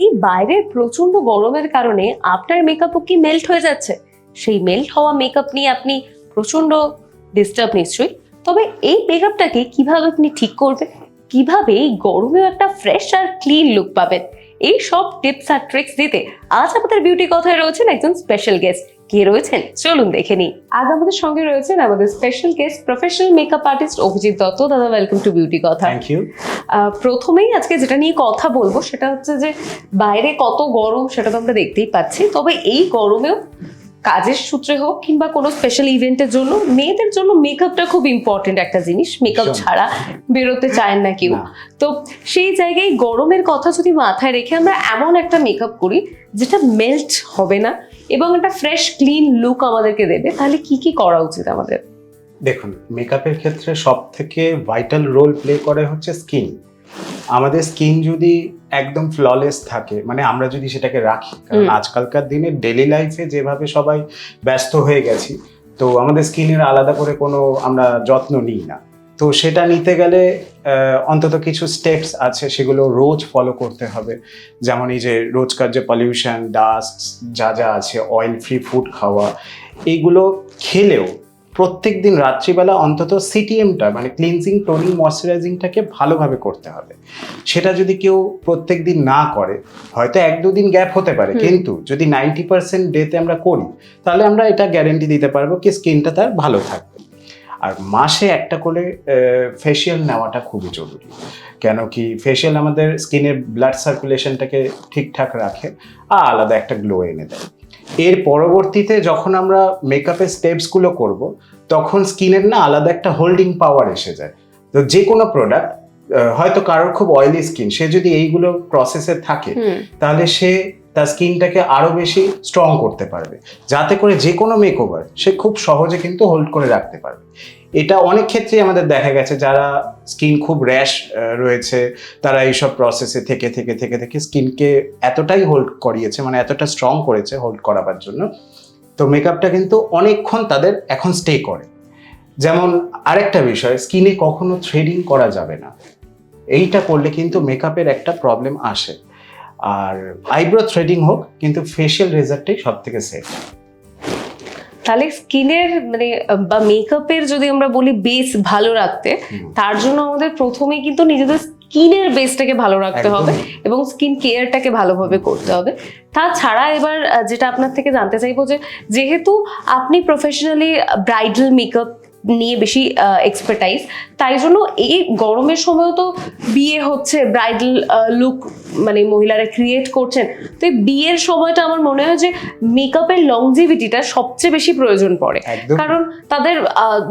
এই বাইরের প্রচণ্ড গরমের কারণে আপনার মেকআপও কি মেল্ট হয়ে যাচ্ছে? সেই মেল্ট হওয়া মেকআপ নিয়ে আপনি প্রচণ্ড ডিস্টার্ব নিশ্চয়ই। তবে এই মেকআপটাকে কীভাবে আপনি ঠিক করবেন? কীভাবে এই গরমেও একটা ফ্রেশ আর ক্লিন লুক পাবেন? এই সব টিপস আর ট্রিক্স দিতে আজ আমাদের বিউটি কথায় রয়েছেন একজন স্পেশাল গেস্ট কে রয়েছেন। চলুন দেখে নিই। আজ আমাদের সঙ্গে রয়েছেন আমাদের special guest professional makeup artist Abhijit Dutta. দাদা ওয়েলকাম টু বিউটি কথা। থ্যাংক ইউ প্রথমেই আজকে যেটা নিয়ে কথা বলব সেটা হচ্ছে যে বাইরে কত গরম সেটা তো আমরা দেখতেই পাচ্ছি। তবে এই গরমেও কাজের সূত্রে হোক কিংবা কোনো স্পেশাল ইভেন্টের জন্য মেয়েদের জন্য মেকআপটা খুব ইম্পর্টেন্ট একটা জিনিস। মেকআপ ছাড়া বেরোতে চায় না কেউ। তো সেই জায়গায় গরমের কথা যদি মাথায় রেখে আমরা এমন একটা মেকআপ করি যেটা মেল্ট হবে না। এবং একটা ফ্রেশ ক্লিন লুক আমাদেরকে দেবে তাহলে কি কি করা উচিত আমাদের? দেখুন মেকআপের ক্ষেত্রে সব থেকে ভাইটাল রোল প্লে করে হচ্ছে স্কিন আমাদের স্কিন যদি একদম ফ্ললেস থাকে মানে আমরা যদি সেটাকে রাখি কারণ আজকালকার দিনে ডেলি লাইফে যেভাবে সবাই ব্যস্ত হয়ে গেছি তো আমাদের স্কিনের আলাদা করে কোনো আমরা যত্ন নিই না। তো সেটা নিতে গেলে অন্তত কিছু স্টেপস আছে সেগুলো রোজ ফলো করতে হবে। যেমন এই যে রোজকার যে পলিউশন ডাস্ট যা যা আছে অয়েল ফ্রি ফুড খাওয়া এইগুলো খেলেও প্রত্যেক দিন রাত্রিবেলা অন্তত সিটিএমটা মানে ক্লিনজিং টোনিং ময়শ্চারাইজিংটাকে ভালোভাবে করতে হবে। সেটা যদি কেউ প্রত্যেক দিন না করে হয়তো এক দুদিন গ্যাপ হতে পারে কিন্তু যদি নাইনটি পার্সেন্ট ডেতে আমরা করি তাহলে আমরা এটা গ্যারেন্টি দিতে পারব কি স্কিনটা তার ভালো থাকবে। আর মাসে একটা করে ফেশিয়াল নেওয়াটা খুবই জরুরি। কেন কি ফেশিয়াল আমাদের স্কিনের ব্লাড সার্কুলেশনটাকে ঠিকঠাক রাখে আর আলাদা একটা গ্লো এনে দেয়। এর পরবর্তীতে যখন আমরা মেকআপের স্টেপসগুলো করব তখন স্কিনের না আলাদা একটা হোল্ডিং পাওয়ার এসে যায়। তো যে কোনো প্রোডাক্ট হয়তো কারোর খুব অয়েলি স্কিন সে যদি এইগুলো প্রসেসে থাকে তাহলে সে তার স্কিনটাকে আরও বেশি স্ট্রং করতে পারবে। যাতে করে যে কোনো মেকওভার সে খুব সহজে কিন্তু হোল্ড করে রাখতে পারবে। এটা অনেক ক্ষেত্রেই আমাদের দেখা গেছে, যারা স্কিন খুব র্যাশ রয়েছে, তারা এইসব প্রসেসে থেকে থেকে থেকে থেকে স্কিনকে এতটাই হোল্ড করিয়েছে মানে এতটা স্ট্রং করেছে হোল্ড করাবার জন্য। তো মেকআপটা কিন্তু অনেকক্ষণ তাদের এখন স্টে করে। যেমন আরেকটা বিষয় স্কিনে কখনো থ্রেডিং করা যাবে না। এইটা করলে কিন্তু মেকআপের একটা প্রবলেম আসে। আর আইব্রো থ্রেডিং হোক কিন্তু ফেশিয়াল রেজারটাই সব থেকে সেফ তাহলে স্কিনের মানে বা মেকআপের যদি আমরা বলি বেস ভালো রাখতে তার জন্য আমাদের প্রথমে কিন্তু নিজেদের স্কিনের বেসটাকে ভালো রাখতে হবে এবং স্কিন কেয়ারটাকে ভালোভাবে করতে হবে। তাছাড়া এবার যেটা আপনার থেকে জানতে চাইব যে যেহেতু আপনি প্রফেশনালি ব্রাইডাল মেকআপ নিয়ে বেশি এক্সপার্টাইজ তাই জন্য এই গরমের সময়ও তো বিয়ে হচ্ছে ব্রাইডাল লুক মানে মহিলারা ক্রিয়েট করছেন। তো এই বিয়ের সময়টা আমার মনে হয় যে মেকআপের লংজিভিটিটা সবচেয়ে বেশি প্রয়োজন পড়ে। কারণ তাদের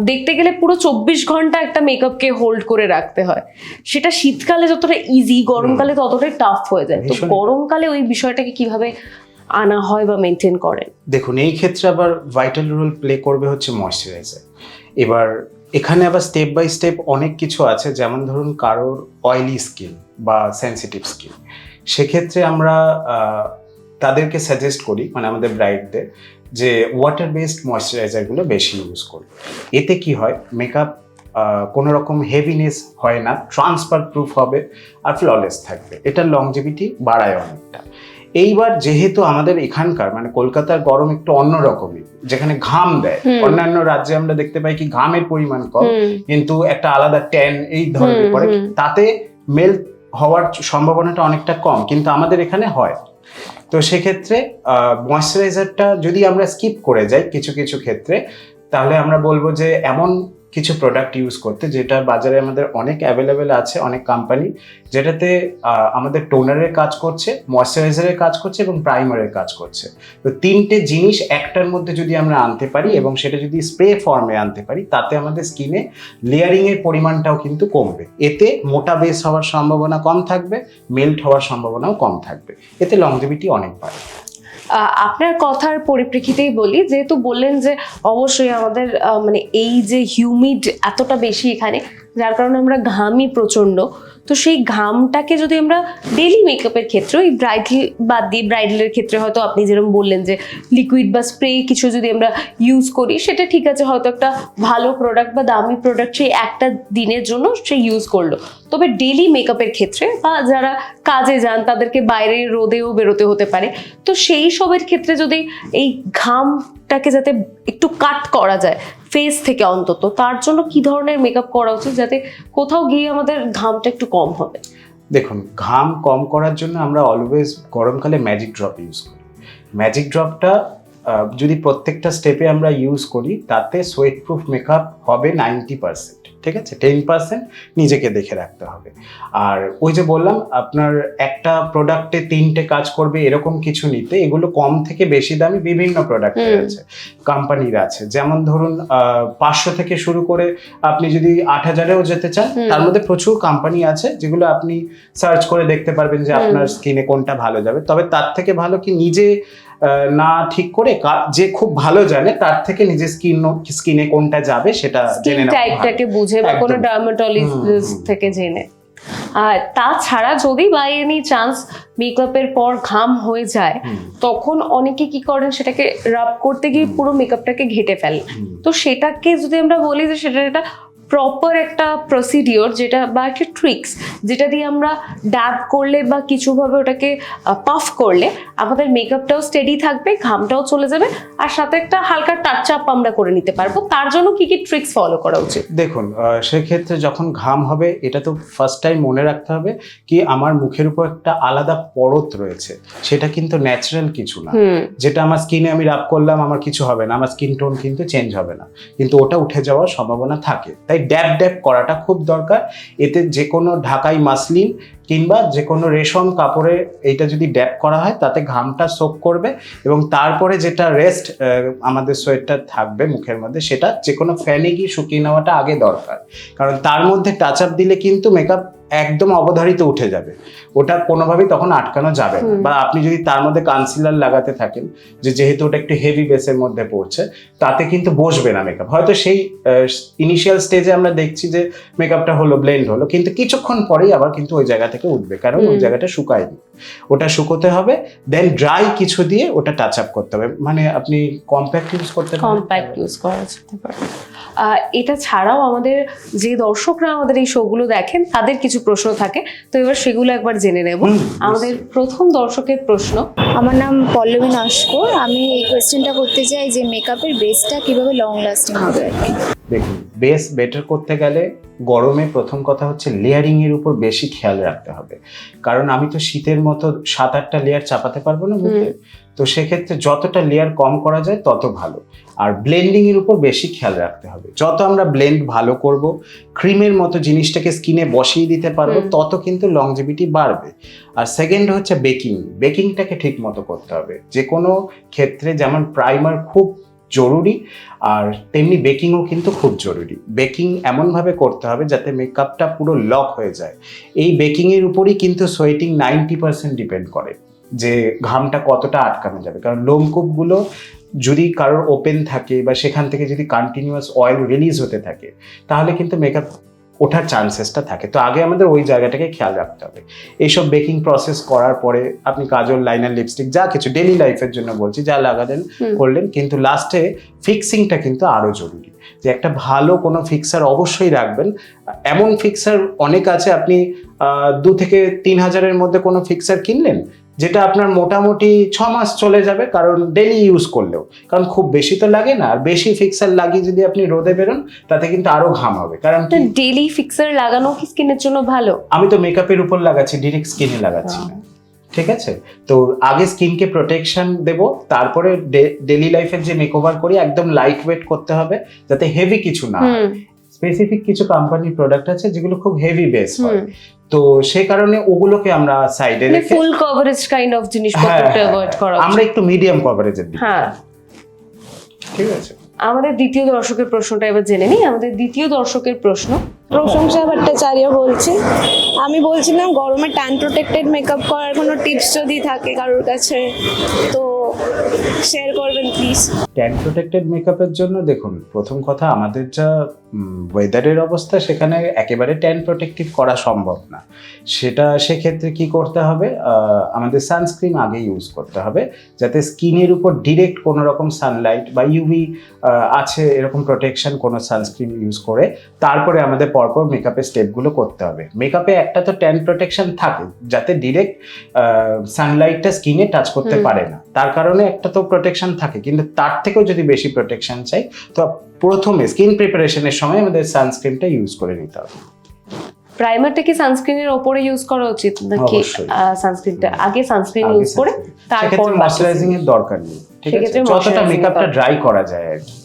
দেখতে গেলে পুরো চব্বিশ ঘণ্টা একটা মেকআপকে হোল্ড করে রাখতে হয়। সেটা শীতকালে যতটা ইজি গরমকালে ততটাই টাফ হয়ে যায়। তো গরমকালে ওই বিষয়টাকে কীভাবে আনা হয় বা মেনটেন করেন? দেখুন এই ক্ষেত্রে আবার ভাইটাল রোল প্লে করবে হচ্ছে ময়শ্চারাইজার এবার এখানে আবার স্টেপ বাই স্টেপ অনেক কিছু আছে, যেমন ধরুন কারোর অয়েলি স্কিন বা সেন্সিটিভ স্কিন সেক্ষেত্রে আমরা তাদেরকে সাজেস্ট করি মানে আমাদের ব্রাইডদের যে ওয়াটার বেসড ময়শ্চারাইজারগুলো বেশি ইউজ করি এতে কি হয় মেকআপ কোনো রকম হেভিনেস হয় না ট্রান্সফার প্রুফ হবে আর ফ্ললেস থাকবে। এটার লংজিভিটি বাড়ায় অনেকটা। এইবার যেহেতু আমাদের এখানকার মানে কলকাতার গরম একটু অন্যরকমই যেখানে ঘাম দেয়। অন্যান্য রাজ্যে আমরা দেখতে পাই কি ঘামের পরিমাণ কম কিন্তু একটা আলাদা ট্যান এই ধরনের পরে তাতে মেল হওয়ার সম্ভাবনাটা অনেকটা কম কিন্তু আমাদের এখানে হয়। তো সেক্ষেত্রে ময়শ্চারাইজারটা যদি আমরা স্কিপ করে যাই কিছু কিছু ক্ষেত্রে তাহলে আমরা বলব যে এমন কিছু প্রোডাক্ট ইউজ করতে, যেটা বাজারে আমাদের অনেক অ্যাভেলেবেল আছে, অনেক কোম্পানি যেটাতে আমাদের টোনারের কাজ করছে ময়শ্চারাইজারের কাজ করছে এবং প্রাইমারের কাজ করছে। তো তিনটে জিনিস একটার মধ্যে যদি আমরা আনতে পারি এবং সেটা যদি স্প্রে ফর্মে আনতে পারি, তাতে আমাদের স্কিনে লেয়ারিংয়ের পরিমাণটাও কিন্তু কমবে। এতে মোটা বেস হওয়ার সম্ভাবনা কম থাকবে মেল্ট হওয়ার সম্ভাবনাও কম থাকবে। এতে লংজিভিটি অনেক বাড়ে। আপনার কথার পরিপ্রেক্ষিতেই বলি, যেহেতু বললেন যে অবশ্যই আমাদের মানে এই যে হিউমিড এতটা বেশি এখানে যার কারণে আমরা ঘামি প্রচণ্ড তো সেই ঘামটাকে যদি আমরা ডেলি মেকআপের ক্ষেত্রে, ওই ব্রাইডাল বাদ দিয়ে ব্রাইডালের ক্ষেত্রে হয়তো আপনি যেরকম বললেন যে লিকুইড বা স্প্রে কিছু যদি আমরা ইউজ করি, সেটা ঠিক আছে, হয়তো একটা ভালো প্রোডাক্ট বা দামি প্রোডাক্ট সেই একটা দিনের জন্য সে ইউজ করল। তবে ডেলি মেকআপের ক্ষেত্রে বা যারা কাজে যান, তাদেরকে বাইরে রোদেও বেরোতে হতে পারে। তো সেই সবের ক্ষেত্রে যদি এই ঘামটাকে যাতে একটু কাট করা যায় ফেস থেকে অন্তত। তার জন্য কি ধরনের মেকআপ করা উচিত যাতে কোথাও গিয়ে আমাদের ঘামটা একটু কম হবে? দেখুন, ঘাম কম করার জন্য আমরা অলওয়েজ গরমকালে ম্যাজিক ড্রপ ইউজ করি। ম্যাজিক ড্রপটা যদি প্রত্যেকটা স্টেপে আমরা ইউজ করি, তাতে সোয়েট প্রুফ মেকআপ হবে নাইনটি পার্সেন্ট ঠিক আছে? টেন পার্সেন্ট নিজেকে দেখে রাখতে হবে। আর ওই যে বললাম আপনার একটা প্রোডাক্টে তিনটে কাজ করবে এরকম কিছু নিতে এগুলো কম থেকে বেশি দামি বিভিন্ন প্রোডাক্ট। আছে। কোম্পানির আছে। যেমন ধরুন পাঁচশো থেকে শুরু করে আপনি যদি আট হাজারেও যেতে চান তার মধ্যে প্রচুর কোম্পানি আছে যেগুলো আপনি সার্চ করে দেখতে পারবেন যে আপনার স্কিনে কোনটা ভালো যাবে। তবে তার থেকে ভালো কি নিজে না ঠিক করে যে খুব ভালো জানে তার থেকে নিজের স্কিন স্কিনে কোনটা যাবে সেটা জেনে নেওয়া টাইপটাকে বুঝে বা কোনো। ডার্মাটোলজিস্ট। থেকে জেনে আর তাছাড়া যদি বাই এনি চান্স মেকআপের পর ঘাম হয়ে যায় তখন অনেকে কি করেন সেটাকে রাব করতে গিয়ে পুরো মেকআপটাকে ঘেটে ফেলেন হুম। তো সেটাকে যদি আমরা বলি যে সেটা একটা প্রপার একটা প্রসিডিওর যেটা বা একটা ট্রিক্স যেটা দিয়ে আমরা ড্যাব করলে বা কিছুভাবে ওটাকে পাফ করলে আমাদের মেকআপটাও স্টেডি থাকবে ঘামটাও চলে যাবে আর সাথে একটা হালকা টাচ আপ আমরা করে নিতে পারব। তার জন্য কি কি ট্রিক্স ফলো করা উচিত? দেখুন সেক্ষেত্রে যখন ঘাম হবে এটা তো ফার্স্ট টাইম মনে রাখতে হবে কি আমার মুখের উপর একটা আলাদা পরত রয়েছে। সেটা কিন্তু ন্যাচারাল কিছু না। যেটা আমার স্কিনে আমি রাব করলাম আমার কিছু হবে না আমার স্কিন টোন কিন্তু চেঞ্জ হবে না। কিন্তু ওটা উঠে যাওয়ার সম্ভাবনা থাকে। তাই ড্যাব ড্যাব করাটা খুব দরকার। এতে যে কোনো ঢাকাই মাসলিন কিংবা যে কোনো রেশম কাপড়ে এইটা যদি ড্যাপ করা হয় তাতে ঘামটা সোক করবে এবং তারপরে যেটা রেস্ট আমাদের সোয়েটার থাকবে মুখের মধ্যে সেটা যে কোনো ফ্যানে গিয়ে শুকিয়ে নেওয়াটা আগে দরকার। কারণ তার মধ্যে টাচ আপ দিলে কিন্তু মেকআপ একদম অবধারিত উঠে যাবে। ওটা কোনোভাবেই তখন আটকানো যাবে না। বা আপনি যদি তার মধ্যে কনসিলার লাগাতে থাকেন যে যেহেতু ওটা একটু হেভি বেসের মধ্যে পড়ছে তাতে কিন্তু বসবে না মেকআপ হয়তো সেই ইনিশিয়াল স্টেজে আমরা দেখছি যে মেকআপটা হলো ব্লেন্ড হলো কিন্তু কিছুক্ষণ পরেই আবার কিন্তু ওই জায়গা থেকে উঠবে। কারণ ওই। জায়গাটা শুকায়নি ওটা শুকোতে হবে দেন ড্রাই কিছু দিয়ে ওটা টাচ আপ করতে হবে। মানে আপনি কম্প্যাক্ট ইউজ করতে পারেন। কম্প্যাক্ট ইউজ করা যেতে পারে। এটা ছাড়াও আমাদের যে দর্শকরা আমাদের এই শোগুলো দেখেন তাদের কিছু প্রশ্ন থাকে। তো এবার সেগুলো একবার জেনে নেব। আমাদের প্রথম দর্শকের প্রশ্ন। আমার নাম পল্লবী নস্কর আমি এই কোয়েশ্চেনটা করতে চাই যে মেকআপের বেসটা কীভাবে লং লাস্টিং হবে আর কি? দেখুন বেস বেটার করতে গেলে গরমে প্রথম কথা হচ্ছে লেয়ারিং এর উপর বেশি খেয়াল রাখতে হবে। কারণ আমি তো শীতের মতো সাত আটটা লেয়ার চাপাতে পারব না মুখে। তো সেক্ষেত্রে যতটা লেয়ার কম করা যায় তত ভালো। আর ব্লেন্ডিং এর উপর বেশি খেয়াল রাখতে হবে। যত আমরা ব্লেন্ড ভালো করব ক্রিমের মতো জিনিসটাকে স্কিনে বসিয়ে দিতে পারব তত কিন্তু লংজিভিটি বাড়বে। আর সেকেন্ড হচ্ছে বেকিং বেকিংটাকে ঠিক মতো করতে হবে। যে কোনো ক্ষেত্রে যেমন প্রাইমার খুব জরুরি, আর তেমনি বেকিংও কিন্তু খুব জরুরি। বেকিং এমনভাবে করতে হবে যাতে মেকআপটা পুরো লক হয়ে যায়। এই বেকিংয়ের উপরই কিন্তু সোয়েটিং নাইনটি পার্সেন্ট ডিপেন্ড করে, যে ঘামটা কতটা আটকানো যাবে। কারণ লোমকূপগুলো যদি কারোর ওপেন থাকে বা সেখান থেকে যদি কন্টিনিউয়াস অয়েল রিলিজ হতে থাকে, তাহলে কিন্তু মেকআপ ওঠার চান্সেসটা থাকে। তো আগে আমাদের ওই জায়গাটাকে খেয়াল রাখতে হবে। এইসব বেকিং প্রসেস করার পরে আপনি কাজল লাইনার লিপস্টিক যা কিছু ডেলি লাইফের জন্য বলছি যা লাগালেন। করলেন কিন্তু লাস্টে ফিক্সিংটা কিন্তু আরও জরুরি। যে একটা ভালো কোনো ফিক্সার অবশ্যই রাখবেন। এমন ফিক্সার অনেক আছে আপনি দু থেকে তিন হাজারের মধ্যে কোনো ফিক্সার কিনলেন যেটা আপনার মোটামুটি ছ মাস চলে যাবে কারণ ডেলি ইউজ করলেও। কারণ খুব বেশি তো লাগে না আর বেশি ফিক্সার লাগিয়ে যদি আপনি রোদে বেরোন তাতে কিন্তু আরও ঘাম হবে। কারণ ডেলি ফিক্সার লাগানো কি স্কিনের জন্য ভালো? আমি তো মেকআপের উপর লাগাচ্ছি ডিরেক্ট স্কিনে লাগাচ্ছি না। ঠিক আছে? তো আগে স্কিনকে প্রোটেকশন দেব তারপরে ডেলি লাইফের যে মেকওভার করি একদম লাইট ওয়েট করতে হবে যাতে হেভি কিছু না স্পেসিফিক কিছু কোম্পানির প্রোডাক্ট আছে যেগুলো খুব হেভি বেস হয়। তো সেই কারণে ওগুলোকে আমরা সাইডে মানে রেখে ফুল কভারেজ কাইন্ড অফ জিনিসপত্রটা অ্যাভয়েড করা আমরা একটু মিডিয়াম কভারেজের দিকে। হ্যাঁ। ঠিক আছে? আমাদের দ্বিতীয় দর্শকের প্রশ্নটা এবার জেনে নিই। আমাদের দ্বিতীয় দর্শকের প্রশ্ন প্রশংসা ভট্টাচার্য বলছি। আমি বলছিলাম গরমে ট্যান প্রোটেক্টেড মেকআপ করার কোনো টিপস যদি থাকে কারোর কাছে, তো শেয়ার করবেন প্লিজ ট্যান প্রোটেক্টেড মেকআপের জন্য দেখুন, প্রথম কথা, আমাদের যা ওয়েদারের অবস্থা, সেখানে একেবারে ট্যান প্রোটেক্টিভ করা সম্ভব না। সেটা, সেক্ষেত্রে কি করতে হবে? আমাদের সানস্ক্রিন আগে ইউজ করতে হবে, যাতে স্কিনের উপর ডিরেক্ট কোনো রকম সানলাইট বা ইউভি আছে, এরকম প্রোটেকশন কোনো সানস্ক্রিন ইউজ করে, তারপরে আমাদের পরপর মেকআপের স্টেপগুলো করতে হবে। মেকআপে একটা তো ট্যান প্রোটেকশন থাকে যাতে ডিরেক্ট সানলাইটটা স্কিনে টাচ করতে পারে না। তার কারণে একটা তো প্রোটেকশন থাকে কিন্তু তার থেকেও যদি বেশি প্রোটেকশন চাই তো প্রথমে স্কিন প্রিপারেশনের সময় আমাদের সানস্ক্রিনটা ইউজ করে নিতে হবে। প্রাইমারটা কি সানস্ক্রিনের ওপরে ইউজ করা উচিত নাকি সানস্ক্রিনটা আগে সানস্ক্রিন ইউজ করে। তারপর ময়শ্চারাইজিং এর দরকার নেই ঠিক আছে? যতটা মেকআপটা ড্রাই করা যায় আর কি।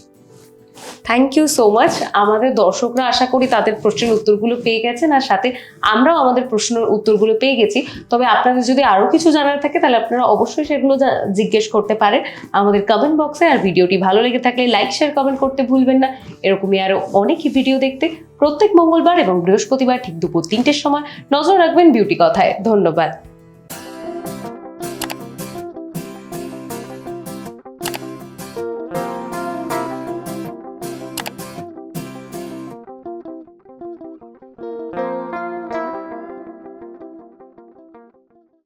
থ্যাংক ইউ সো মাচ আমাদের দর্শকরা আশা করি তাদের প্রশ্নের উত্তরগুলো পেয়ে গেছেন আর সাথে আমরাও আমাদের প্রশ্নের উত্তরগুলো পেয়ে গেছি। তবে আপনাদের যদি আরও কিছু জানার থাকে তাহলে আপনারা অবশ্যই সেগুলো জিজ্ঞেস করতে পারেন আমাদের কমেন্ট বক্সে আর ভিডিওটি ভালো লেগে থাকলে লাইক শেয়ার কমেন্ট করতে ভুলবেন না। এরকমই আরও অনেকই ভিডিও দেখতে। প্রত্যেক মঙ্গলবার এবং বৃহস্পতিবার ঠিক দুপুর তিনটের সময় নজর রাখবেন বিউটি কথায়। ধন্যবাদ।